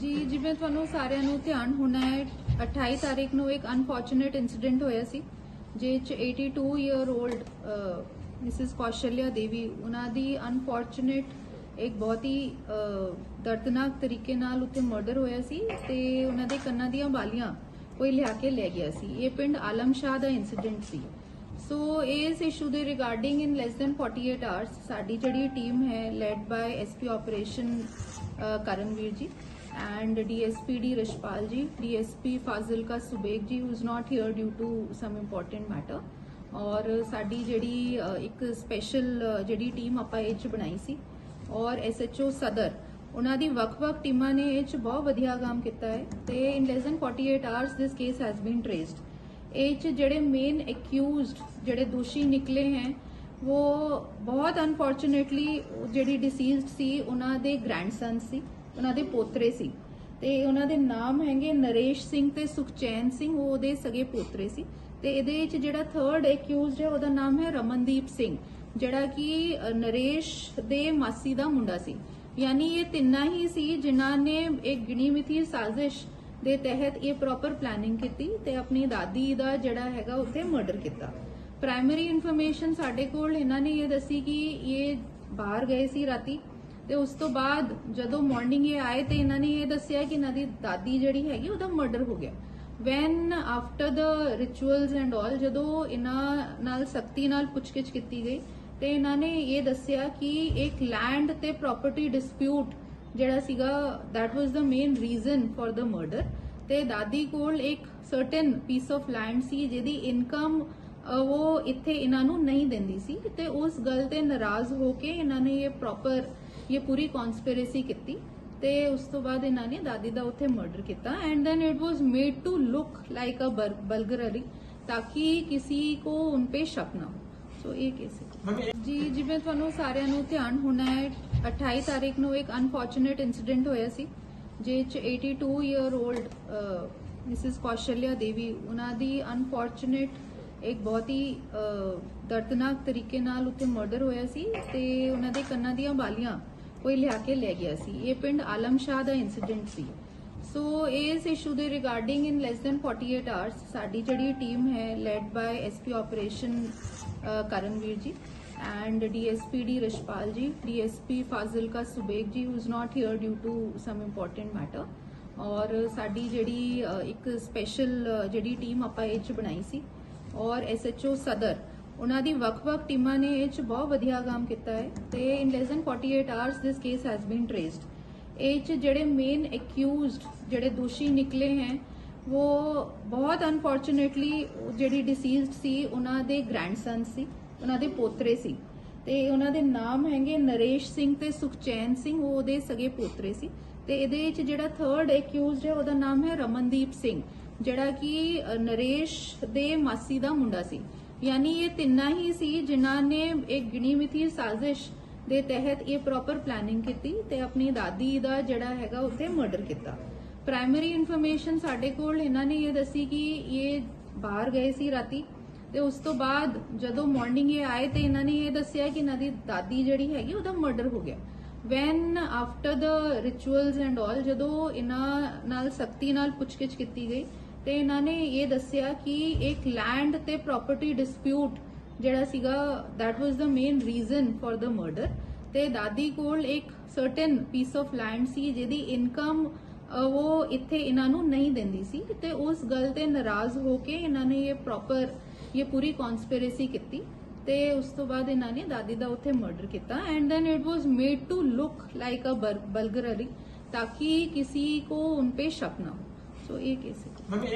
ਜੀ, ਜਿਵੇਂ ਤੁਹਾਨੂੰ ਸਾਰਿਆਂ ਨੂੰ ਧਿਆਨ ਹੋਣਾ ਹੈ 28 ਤਾਰੀਖ ਨੂੰ ਇੱਕ ਅਨਫੋਰਚੂਨੇਟ ਇਨਸੀਡੈਂਟ ਹੋਇਆ ਸੀ ਜਿਸ ਚ 82 year old Mrs Kaushalya Devi, ਉਹਨਾਂ ਦੀ ਅਨਫੋਰਚੂਨੇਟ ਇੱਕ ਬਹੁਤ ਹੀ ਦਰਦਨਾਕ ਤਰੀਕੇ ਨਾਲ ਉੱਥੇ ਮਰਡਰ ਹੋਇਆ ਸੀ ਤੇ ਉਹਨਾਂ ਦੇ ਕੰਨਾਂ ਦੀਆਂ ਬਾਲੀਆਂ ਕੋਈ ਲਿਆ ਕੇ ਲੈ ਗਿਆ ਸੀ। ਇਹ ਪਿੰਡ ਆਲਮ ਸ਼ਾਹ ਦਾ ਇਨਸੀਡੈਂਟ ਸੀ। ਸੋ ਇਸ ਇਸ਼ੂ ਦੇ regarding in less than 48 hours ਸਾਡੀ ਜਿਹੜੀ ਟੀਮ ਹੈ led by SP operation Karanveer ji and DSP D Rishpal ਜੀ DSP Fazilka Subeg ji who is not here due to some important matter ਔਰ ਸਾਡੀ ਜਿਹੜੀ ਇੱਕ ਸਪੈਸ਼ਲ ਜਿਹੜੀ ਟੀਮ ਆਪਾਂ ਇਹ ਚ ਬਣਾਈ ਸੀ ਔਰ ਐਸਐਚਓ ਸਦਰ ਉਹਨਾਂ ਦੀ ਵੱਖ-ਵੱਖ ਟੀਮਾਂ ਨੇ ਇਹ ਚ ਬਹੁਤ ਵਧੀਆ ਕੰਮ ਕੀਤਾ ਹੈ ਤੇ in less than 48 hours this case has been traced ਇਹ ਚ ਜਿਹੜੇ ਮੇਨ ਅਕਿਊਜ਼ਡ ਜਿਹੜੇ ਦੋਸ਼ੀ ਨਿਕਲੇ ਹੈ ਉਹ ਬਹੁਤ ਅਨਫੋਰਚੂਨੇਟਲੀ ਜਿਹੜੀ ਡਿਸੀਜ਼ਡ ਸੀ ਉਹਨਾਂ ਦੇ ਗ੍ਰੈਂਡਸਨ ਸੀ ਉਹਨਾਂ ਦੇ ਪੋਤਰੇ ਸੀ। ਤੇ ਉਹਨਾਂ ਦੇ ਨਾਮ ਹੈਗੇ ਨਰੇਸ਼ ਸਿੰਘ ਤੇ ਸੁਖਚੈਨ ਸਿੰਘ, ਉਹ ਉਹਦੇ ਸਗੇ ਪੋਤਰੇ ਸੀ। ਤੇ ਇਹਦੇ ਵਿੱਚ ਜਿਹੜਾ ਥਰਡ ਅਕਿਊਜ਼ਡ ਹੈ, ਉਹਦਾ ਨਾਮ ਹੈ ਰਮਨਦੀਪ ਸਿੰਘ, ਜਿਹੜਾ ਕਿ ਨਰੇਸ਼ ਦੇ ਮਾਸੀ ਦਾ ਮੁੰਡਾ ਸੀ। ਯਾਨੀ ਇਹ ਤਿੰਨਾਂ ਹੀ ਸੀ ਜਿਨ੍ਹਾਂ ਨੇ ਇੱਕ ਗਿਣੀ ਮਿਥੀ ਸਾਜ਼ਿਸ਼ ਦੇ ਤਹਿਤ ਇਹ ਪ੍ਰੋਪਰ ਪਲੈਨਿੰਗ ਕੀਤੀ ਤੇ ਆਪਣੀ ਦਾਦੀ ਦਾ ਜਿਹੜਾ ਹੈਗਾ ਉੱਥੇ ਮਰਡਰ ਕੀਤਾ। ਪ੍ਰਾਇਮਰੀ ਇਨਫੋਰਮੇਸ਼ਨ ਸਾਡੇ ਕੋਲ, ਇਹਨਾਂ ਨੇ ਇਹ ਦੱਸੀ ਕਿ ਇਹ ਬਾਹਰ ਗਏ ਸੀ ਰਾਤੀ। ਤੇ ਉਸ ਤੋਂ ਬਾਅਦ ਜਦੋਂ ਮਾਰਨਿੰਗ ਇਹ ਆਏ ਤੇ ਇਹਨਾਂ ਨੇ ਇਹ ਦੱਸਿਆ ਕਿ ਇਹਨਾਂ ਦੀ ਦਾਦੀ ਜਿਹੜੀ ਹੈਗੀ ਉਹਦਾ ਮਰਡਰ ਹੋ ਗਿਆ। When after the rituals and all ਜਦੋਂ ਇਹਨਾਂ ਨਾਲ ਸਖਤੀ ਨਾਲ ਪੁੱਛਗਿੱਛ ਕੀਤੀ ਗਈ ਤੇ ਇਹਨਾਂ ਨੇ ਇਹ ਦੱਸਿਆ ਕਿ ਇੱਕ ਲੈਂਡ ਤੇ ਪ੍ਰਾਪਰਟੀ ਡਿਸਪਿਊਟ ਜਿਹੜਾ ਸੀਗਾ, that was the main reason for the murder ਤੇ ਦਾਦੀ ਕੋਲ ਇੱਕ ਸਰਟਨ ਪੀਸ ਆਫ ਲੈਂਡ ਸੀ ਜਿਹਦੀ ਇਨਕਮ ਉਹ ਇੱਥੇ ਇਹਨਾਂ ਨੂੰ ਨਹੀਂ ਦਿੰਦੀ ਸੀ ਤੇ ਉਸ ਗੱਲ ਤੇ ਨਾਰਾਜ਼ ਹੋ ਕੇ ਇਹਨਾਂ ਨੇ ਇਹ ਪ੍ਰੋਪਰ ਇਹ ਪੂਰੀ ਕਨਸਪੀਰੇਸੀ ਕੀਤੀ ਤੇ ਉਸ ਤੋਂ ਬਾਅਦ ਇਹਨਾਂ ਨੇ ਦਾਦੀ ਦਾ ਉੱਥੇ ਮਰਡਰ ਕੀਤਾ and then it was made to look like a burglary ਤਾਂ ਕਿ ਕਿਸੇ ਕੋ ਉਨ ਪੇ ਸ਼ੱਕ ਨਾ ਹੋ। ਸੋ ਇਹ ਕੇਸ ਹੈ ਜੀ। ਜਿਵੇਂ ਤੁਹਾਨੂੰ ਸਾਰਿਆਂ ਨੂੰ ਧਿਆਨ ਹੋਣਾ ਹੈ 28 ਤਾਰੀਖ ਨੂੰ ਇੱਕ ਅਨਫੋਰਚੂਨੇਟ ਇਨਸੀਡੈਂਟ ਹੋਇਆ ਸੀ ਚ 82 year old Mrs Kaushalya Devi ਉਹਨਾਂ ਦੀ ਅਨਫੋਰਚੂਨੇਟ ਇੱਕ ਬਹੁਤ ਹੀ ਦਰਦਨਾਕ ਤਰੀਕੇ ਨਾਲ ਉੱਥੇ ਮਰਡਰ ਹੋਇਆ ਸੀ ਤੇ ਉਹਨਾਂ ਦੇ ਕੰਨਾਂ ਦੀਆਂ ਬਾਲੀਆਂ ਕੋਈ ਲਿਆ ਕੇ ਲੈ ਗਿਆ ਸੀ। ਇਹ ਪਿੰਡ ਆਲਮ ਸ਼ਾਹ ਦਾ ਇਨਸੀਡੈਂਟ ਸੀ। ਸੋ ਇਸ ਇਸ਼ੂ ਦੇ regarding in less than 48 hours ਸਾਡੀ ਜਿਹੜੀ ਟੀਮ ਹੈ led by SP operation Karanveer ji and DSP D Rishpal ਜੀ DSP Fazilka Subeg ji who is not here due to some important matter ਔਰ ਸਾਡੀ ਜਿਹੜੀ ਇੱਕ ਸਪੈਸ਼ਲ ਜਿਹੜੀ ਟੀਮ ਆਪਾਂ ਇਹ ਚ ਬਣਾਈ ਸੀ ਔਰ ਐਸਐਚਓ ਸਦਰ ਉਹਨਾਂ ਦੀ ਵੱਖ-ਵੱਖ ਟੀਮਾਂ ਨੇ ਇਹ ਚ ਬਹੁਤ ਵਧੀਆ ਕੰਮ ਕੀਤਾ ਹੈ ਤੇ in less than 48 hours this case has been traced ਇਹ ਚ ਜਿਹੜੇ ਮੇਨ ਅਕਿਊਜ਼ਡ ਜਿਹੜੇ ਦੋਸ਼ੀ ਨਿਕਲੇ ਹੈ, ਉਹ ਬਹੁਤ ਅਨਫੋਰਚੂਨੇਟਲੀ ਜਿਹੜੀ ਡਿਸੀਜ਼ਡ ਸੀ, ਉਹਨਾਂ ਦੇ ਗ੍ਰੈਂਡਸਨ ਸੀ, ਉਹਨਾਂ ਦੇ ਪੋਤਰੇ ਸੀ ਤੇ ਉਹਨਾਂ ਦੇ ਨਾਮ ਹੈਗੇ ਨਰੇਸ਼ ਸਿੰਘ ਤੇ ਸੁਖਚੈਨ ਸਿੰਘ, ਉਹ ਉਹਦੇ ਸਗੇ ਪੋਤਰੇ ਸੀ ਤੇ ਇਹਦੇ ਵਿੱਚ ਜਿਹੜਾ ਥਰਡ ਅਕਿਊਜ਼ਡ ਹੈ, ਉਹਦਾ ਨਾਮ ਹੈ ਰਮਨਦੀਪ ਸਿੰਘ, ਜਿਹੜਾ ਕਿ ਨਰੇਸ਼ ਦੇ ਮਾਸੀ ਦਾ ਮੁੰਡਾ ਸੀ। ਯਾਨੀ ਇਹ ਤਿੰਨਾਂ ਹੀ ਸੀ ਜਿਨ੍ਹਾਂ ਨੇ ਇੱਕ ਗਿਣੀ ਮਿਥੀ ਸਾਜ਼ਿਸ਼ ਦੇ ਤਹਿਤ ਇਹ ਪ੍ਰੋਪਰ ਪਲੈਨਿੰਗ ਕੀਤੀ ਤੇ ਆਪਣੀ ਦਾਦੀ ਦਾ ਜਿਹੜਾ ਹੈਗਾ ਉੱਥੇ ਮਰਡਰ ਕੀਤਾ। ਪ੍ਰਾਇਮਰੀ ਇਨਫੋਰਮੇਸ਼ਨ ਸਾਡੇ ਕੋਲ, ਇਹਨਾਂ ਨੇ ਇਹ ਦੱਸੀ ਕਿ ਇਹ ਬਾਹਰ ਗਏ ਸੀ ਰਾਤੀ ਤੇ ਉਸ ਤੋਂ ਬਾਅਦ ਜਦੋਂ ਮਾਰਨਿੰਗ ਇਹ ਆਏ ਤੇ ਇਹਨਾਂ ਨੇ ਇਹ ਦੱਸਿਆ ਕਿ ਇਹਨਾਂ ਦੀ ਦਾਦੀ ਜਿਹੜੀ ਹੈਗੀ ਉਹਦਾ ਮਰਡਰ ਹੋ ਗਿਆ। When after the rituals and all ਜਦੋਂ ਇਹਨਾਂ ਨਾਲ ਸਖਤੀ ਨਾਲ ਪੁੱਛਗਿੱਛ ਕੀਤੀ ਗਈ ਤੇ ਇਹਨਾਂ ਨੇ ਇਹ ਦੱਸਿਆ ਕਿ ਇੱਕ ਲੈਂਡ ਤੇ ਪ੍ਰਾਪਰਟੀ ਡਿਸਪਿਊਟ ਜਿਹੜਾ ਸੀਗਾ, that was the main reason for the murder ਤੇ ਦਾਦੀ ਕੋਲ ਇੱਕ ਸਰਟਨ ਪੀਸ ਆਫ ਲੈਂਡ ਸੀ, ਜਿਹਦੀ ਇਨਕਮ ਉਹ ਇੱਥੇ ਇਹਨਾਂ ਨੂੰ ਨਹੀਂ ਦਿੰਦੀ ਸੀ ਤੇ ਉਸ ਗੱਲ ਤੇ ਨਾਰਾਜ਼ ਹੋ ਕੇ ਇਹਨਾਂ ਨੇ ਇਹ ਪ੍ਰੋਪਰ ਇਹ ਪੂਰੀ ਕਨਸਪੀਰੇਸੀ ਕੀਤੀ ਤੇ ਉਸ ਤੋਂ ਬਾਅਦ ਇਹਨਾਂ ਨੇ ਦਾਦੀ ਦਾ ਉੱਥੇ ਮਰਡਰ ਕੀਤਾ and then it was made to look like a burglary ਤਾਂ ਕਿ ਕਿਸੇ ਕੋ ਉਨ ਪੇ ਸ਼ੱਕ ਨਾ ਹੋ ਸੋ ਇਹ ਕੇਸ ਹੈ। Mami,